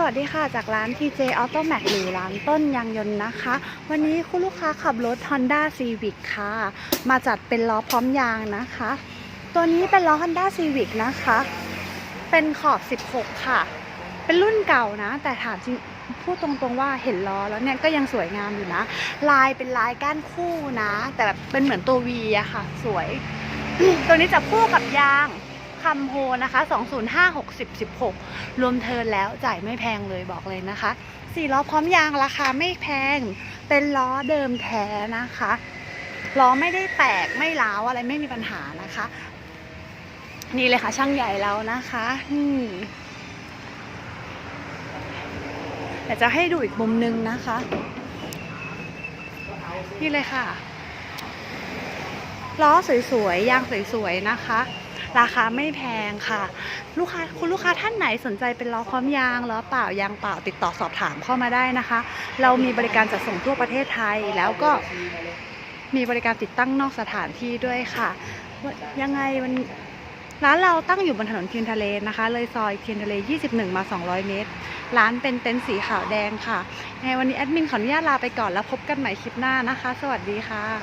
สวัสดีค่ะจากร้าน TJ Auto Max หรือร้านต้นยางยนต์นะคะ วันนี้คุณลูกค้าขับรถ Honda Civic ค่ะ มาจัดเป็นล้อพร้อมยางนะคะ ตัวนี้เป็นล้อ Honda Civic นะคะ เป็นขอบ 16 ค่ะ เป็นรุ่นเก่านะ แต่ถามจริงพูดตรงๆว่าเห็นล้อแล้วเนี่ยก็ยังสวยงามอยู่นะ ลายเป็นลายก้านคู่นะ แต่แบบเป็นเหมือนตัว V อะค่ะ สวย ตัวนี้จะคู่กับยาง คัมโฮนะคะ 205 60 16 รวมเทิร์นแล้วจ่ายไม่แพงเลยบอกเลยนะคะสี่ล้อพร้อมยางราคาไม่แพง เป็นล้อเดิมแท้นะคะล้อไม่ได้แตกไม่ร้าวอะไรไม่มีปัญหานะคะ นี่เลยค่ะช่างใหญ่แล้วนะคะอืมเดี๋ยวจะให้ดูอีกมุมนึงนะคะ นี่เลยค่ะล้อสวยๆยางสวยๆนะคะ ราคาไม่แพงค่ะ ลูกค้าคุณลูกค้าท่านไหนสนใจเป็นล้อพร้อมยางล้อเปล่ายางเปล่าติดต่อสอบถามเข้ามาได้นะคะ เรามีบริการจัดส่งทั่วประเทศไทยแล้วก็มีบริการติดตั้งนอกสถานที่ด้วยค่ะ ยังไงมันร้านเราตั้งอยู่บนถนนเทียนทะเลนะคะ เลยซอยเทียนทะเล 21 มา 200 เมตร ร้านเป็นเต็นท์สีขาวแดงค่ะยังไงวันนี้แอดมินขออนุญาตลาไปก่อนแล้วพบกันใหม่คลิปหน้านะคะ สวัสดีค่ะ